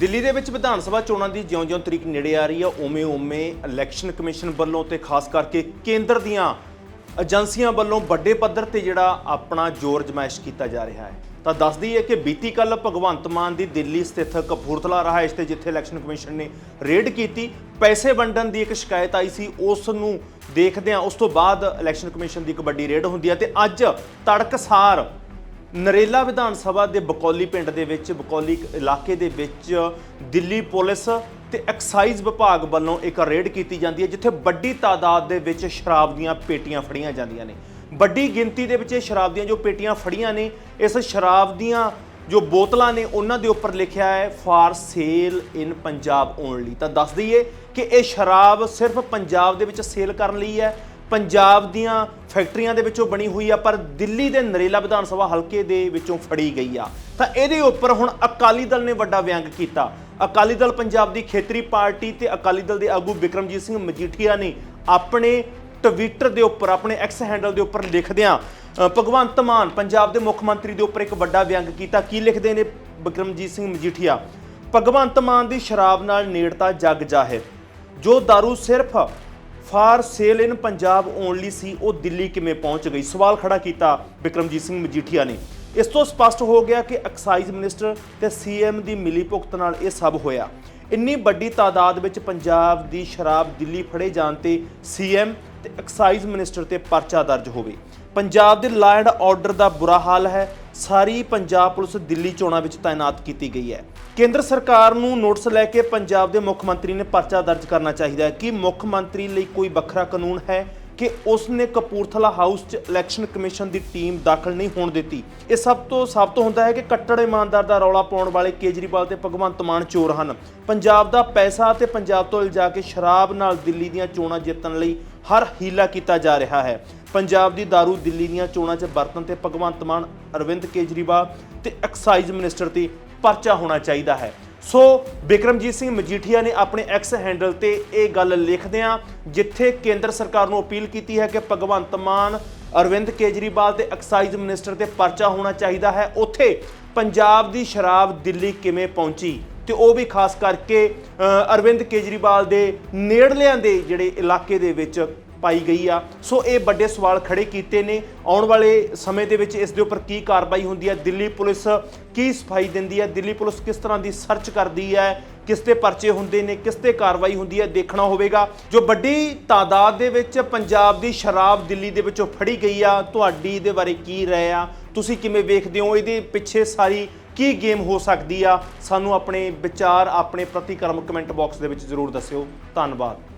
ਦਿੱਲੀ ਦੇ ਵਿੱਚ ਵਿਧਾਨ ਸਭਾ ਚੋਣਾਂ ਦੀ ਜਿਉਂ-ਜਿਉਂ ਤਰੀਕ ਨੇੜੇ ਆ ਰਹੀ ਹੈ ਉਵੇਂ ਉਵੇਂ ਇਲੈਕਸ਼ਨ ਕਮਿਸ਼ਨ ਵੱਲੋਂ ਤੇ ਖਾਸ ਕਰਕੇ ਕੇਂਦਰ ਦੀਆਂ ਏਜੰਸੀਆਂ ਵੱਲੋਂ ਵੱਡੇ ਪੱਧਰ ਤੇ ਜਿਹੜਾ ਆਪਣਾ ਜ਼ੋਰ ਜਮਾਇਸ਼ ਕੀਤਾ ਜਾ ਰਿਹਾ ਹੈ। ਤਾਂ ਦੱਸਦੀ ਹੈ ਕਿ ਬੀਤੀ ਕੱਲ ਭਗਵੰਤ ਮਾਨ ਦੀ ਦਿੱਲੀ ਸਥਿਤ ਕਪੂਰਥਲਾ ਰਹਾਇਸ਼ ਤੇ ਜਿੱਥੇ ਇਲੈਕਸ਼ਨ ਕਮਿਸ਼ਨ ਨੇ ਰੇਡ ਕੀਤੀ, ਪੈਸੇ ਵੰਡਣ ਦੀ ਇੱਕ ਸ਼ਿਕਾਇਤ ਆਈ ਸੀ, ਉਸ ਨੂੰ ਦੇਖਦਿਆਂ ਉਸ ਤੋਂ ਬਾਅਦ ਇਲੈਕਸ਼ਨ ਕਮਿਸ਼ਨ ਦੀ ਇੱਕ ਵੱਡੀ ਰੇਡ ਹੁੰਦੀ ਹੈ ਤੇ ਅੱਜ ਤੜਕਸਾਰ ਨਰੇਲਾ ਵਿਧਾਨ ਸਭਾ ਦੇ ਬਕੌਲੀ ਪਿੰਡ ਦੇ ਵਿੱਚ, ਬਕੌਲੀ ਇਲਾਕੇ ਦੇ ਵਿੱਚ ਦਿੱਲੀ ਪੁਲਿਸ ਤੇ ਐਕਸਾਈਜ਼ ਵਿਭਾਗ ਵੱਲੋਂ ਇੱਕ ਰੇਡ ਕੀਤੀ ਜਾਂਦੀ ਹੈ, ਜਿੱਥੇ ਵੱਡੀ ਤਾਦਾਦ ਦੇ ਵਿੱਚ ਸ਼ਰਾਬ ਦੀਆਂ ਪੇਟੀਆਂ ਫੜੀਆਂ ਜਾਂਦੀਆਂ ਨੇ। ਵੱਡੀ ਗਿਣਤੀ ਦੇ ਵਿੱਚ ਇਹ ਸ਼ਰਾਬ ਦੀਆਂ ਜੋ ਪੇਟੀਆਂ ਫੜੀਆਂ ਨੇ, ਇਸ ਸ਼ਰਾਬ ਦੀਆਂ ਜੋ ਬੋਤਲਾਂ ਨੇ, ਉਹਨਾਂ ਦੇ ਉੱਪਰ ਲਿਖਿਆ ਹੈ, for sale in Punjab only. ਤਾਂ ਦੱਸ ਦਈਏ ਕਿ ਇਹ ਸ਼ਰਾਬ ਸਿਰਫ ਪੰਜਾਬ ਦੇ ਵਿੱਚ ਸੇਲ ਕਰਨ ਲਈ ਹੈ, ਪੰਜਾਬ ਦੀਆਂ ਫੈਕਟਰੀਆਂ ਦੇ ਵਿੱਚੋਂ ਬਣੀ ਹੋਈ ਆ, ਪਰ ਦਿੱਲੀ ਦੇ ਨਰੇਲਾ ਵਿਧਾਨ ਸਭਾ ਹਲਕੇ ਦੇ ਵਿੱਚੋਂ ਫੜੀ ਗਈ ਆ। ਤਾਂ ਇਹਦੇ ਉੱਪਰ ਹੁਣ ਅਕਾਲੀ ਦਲ ਨੇ ਵੱਡਾ ਵਿਅੰਗ ਕੀਤਾ। ਅਕਾਲੀ ਦਲ ਪੰਜਾਬ ਦੀ ਖੇਤਰੀ ਪਾਰਟੀ ਤੇ ਅਕਾਲੀ ਦਲ ਦੇ ਆਗੂ ਵਿਕਰਮਜੀਤ ਸਿੰਘ ਮਜੀਠੀਆ ਨੇ ਆਪਣੇ ਟਵਿੱਟਰ ਦੇ ਉੱਪਰ, ਆਪਣੇ ਐਕਸ ਹੈਂਡਲ ਦੇ ਉੱਪਰ ਲਿਖਦਿਆਂ ਭਗਵੰਤ ਮਾਨ ਪੰਜਾਬ ਦੇ ਮੁੱਖ ਮੰਤਰੀ ਦੇ ਉੱਪਰ ਇੱਕ ਵੱਡਾ ਵਿਅੰਗ ਕੀਤਾ। ਕੀ ਲਿਖਦੇ ਨੇ ਵਿਕਰਮਜੀਤ ਸਿੰਘ ਮਜੀਠੀਆ? ਭਗਵੰਤ ਮਾਨ ਦੀ ਸ਼ਰਾਬ ਨਾਲ ਨੇੜਤਾ ਜੱਗ ਜਾਹਿਰ। ਜੋ दारू ਸਿਰਫ for sale in Punjab only ਸੀ, ਉਹ ਦਿੱਲੀ ਕਿਵੇਂ ਪਹੁੰਚ ਗਈ? ਸਵਾਲ ਖੜਾ ਕੀਤਾ ਵਿਕਰਮਜੀਤ ਸਿੰਘ ਮਜੀਠੀਆ ਨੇ। ਇਸ ਤੋਂ ਸਪਸ਼ਟ ਹੋ ਗਿਆ ਕਿ ਐਕਸਾਈਜ਼ ਮਿਨਿਸਟਰ ਤੇ ਸੀਐਮ ਦੀ ਮਿਲੀ ਭੁਗਤ ਨਾਲ ਇਹ ਸਭ ਹੋਇਆ। ਇੰਨੀ ਵੱਡੀ ਤਾਦਾਦ ਵਿੱਚ ਪੰਜਾਬ ਦੀ ਸ਼ਰਾਬ ਦਿੱਲੀ ਫੜੇ ਜਾਣ ਤੇ ਸੀਐਮ ਤੇ ਐਕਸਾਈਜ਼ ਮਿਨਿਸਟਰ ਤੇ ਪਰਚਾ ਦਰਜ ਹੋਵੇ। ਪੰਜਾਬ ਦੇ ਲਾਅ ਐਂਡ ਆਰਡਰ ਦਾ ਬੁਰਾ ਹਾਲ ਹੈ। ਸਾਰੀ ਪੰਜਾਬ ਪੁਲਿਸ ਦਿੱਲੀ ਚੋਣਾਂ ਵਿੱਚ ਤਾਇਨਾਤ ਕੀਤੀ ਗਈ ਹੈ। ਕੇਂਦਰ ਸਰਕਾਰ ਨੂੰ ਨੋਟਿਸ ਲੈ ਕੇ ਪੰਜਾਬ ਦੇ ਮੁੱਖ ਮੰਤਰੀ ਨੇ ਪਰਚਾ ਦਰਜ ਕਰਨਾ ਚਾਹੀਦਾ ਹੈ ਕਿ ਮੁੱਖ ਮੰਤਰੀ ਲਈ ਕੋਈ ਵੱਖਰਾ ਕਾਨੂੰਨ ਹੈ ਕਿ ਉਸ ਨੇ ਕਪੂਰਥਲਾ ਹਾਊਸ 'ਚ ਇਲੈਕਸ਼ਨ ਕਮਿਸ਼ਨ ਦੀ ਟੀਮ ਦਾਖਲ ਨਹੀਂ ਹੋਣ ਦਿੱਤੀ। ਇਹ ਸਭ ਤੋਂ ਸਭ ਤੋਂ ਹੁੰਦਾ ਹੈ ਕਿ ਕੱਟੜ ਇਮਾਨਦਾਰ ਦਾ ਰੌਲਾ ਪਾਉਣ ਵਾਲੇ ਕੇਜਰੀਵਾਲ ਤੇ ਭਗਵੰਤ ਮਾਨ ਚੋਰ ਹਨ। ਪੰਜਾਬ ਦਾ ਪੈਸਾ ਤੇ ਪੰਜਾਬ ਤੋਂ ਲਿਜਾ ਕੇ ਸ਼ਰਾਬ ਨਾਲ ਦਿੱਲੀ ਦੀਆਂ ਚੋਣਾਂ ਜਿੱਤਣ ਲਈ ਹਰ ਹੀਲਾ ਕੀਤਾ ਜਾ ਰਿਹਾ ਹੈ। ਪੰਜਾਬ ਦੀ दारू ਦਿੱਲੀ ਦੀਆਂ ਚੋਣਾਂ 'ਚ ਵਰਤਣ ਤੇ ਭਗਵੰਤ ਮਾਨ, ਅਰਵਿੰਦ ਕੇਜਰੀਵਾਲ ਤੇ ਐਕਸਾਈਜ਼ ਮਿਨਿਸਟਰ ਤੇ ਪਰਚਾ ਹੋਣਾ ਚਾਹੀਦਾ ਹੈ। ਸੋ ਬਿਕਰਮਜੀਤ ਸਿੰਘ ਮਜੀਠੀਆ ਨੇ ਆਪਣੇ ਐਕਸ ਹੈਂਡਲ ਤੇ ਇਹ ਗੱਲ ਲਿਖਦਿਆਂ ਜਿੱਥੇ ਕੇਂਦਰ ਸਰਕਾਰ ਨੂੰ ਅਪੀਲ ਕੀਤੀ ਹੈ ਕਿ ਭਗਵੰਤ ਮਾਨ, ਅਰਵਿੰਦ ਕੇਜਰੀਵਾਲ ਤੇ ਐਕਸਾਈਜ਼ ਮਿਨਿਸਟਰ ਤੇ ਪਰਚਾ ਹੋਣਾ ਚਾਹੀਦਾ ਹੈ, ਉੱਥੇ ਪੰਜਾਬ ਦੀ ਸ਼ਰਾਬ ਦਿੱਲੀ ਕਿਵੇਂ ਪਹੁੰਚੀ? ਤੇ ਉਹ ਵੀ ਖਾਸ ਕਰਕੇ ਅਰਵਿੰਦ ਕੇਜਰੀਵਾਲ ਦੇ ਨੇੜਲਿਆਂ ਦੇ ਜਿਹੜੇ ਇਲਾਕੇ ਦੇ ਵਿੱਚ ਪਾਈ ਗਈ ਆ। ਸੋ ਇਹ ਵੱਡੇ ਸਵਾਲ ਖੜੇ ਕੀਤੇ ਨੇ। ਆਉਣ ਵਾਲੇ ਸਮੇਂ ਦੇ ਵਿੱਚ ਇਸ ਦੇ ਉੱਪਰ ਕੀ ਕਾਰਵਾਈ ਹੁੰਦੀ ਹੈ ਦਿੱਲੀ ਪੁਲਿਸ ਕੀ ਸਫ਼ਾਈ ਦਿੰਦੀ ਹੈ ਦਿੱਲੀ ਪੁਲਿਸ ਕਿਸ ਤਰ੍ਹਾਂ ਦੀ ਸਰਚ ਕਰਦੀ ਹੈ ਕਿਸ ਤੇ ਪਰਚੇ ਹੁੰਦੇ ਨੇ? ਕਿਸ ਤੇ ਕਾਰਵਾਈ ਹੁੰਦੀ ਹੈ ਦੇਖਣਾ ਹੋਵੇਗਾ। ਜੋ ਵੱਡੀ ਤਾਦਾਦ ਦੇ ਵਿੱਚ ਪੰਜਾਬ ਦੀ ਸ਼ਰਾਬ ਦਿੱਲੀ ਦੇ ਵਿੱਚੋਂ ਫੜੀ ਗਈ ਆ। ਤੁਹਾਡੀ ਇਹਦੇ ਬਾਰੇ ਕੀ ਰਾਏ ਆ? ਤੁਸੀਂ ਕਿਵੇਂ ਵੇਖਦੇ ਹੋ? ਇਹਦੇ ਪਿੱਛੇ ਸਾਰੀ ਕੀ ਗੇਮ ਹੋ ਸਕਦੀ ਆ? ਸਾਨੂੰ ਆਪਣੇ ਵਿਚਾਰ, ਆਪਣੇ ਪ੍ਰਤੀਕਰਮ ਕਮੈਂਟ ਬਾਕਸ ਦੇ ਵਿੱਚ ਜ਼ਰੂਰ ਦੱਸਿਓ। ਧੰਨਵਾਦ।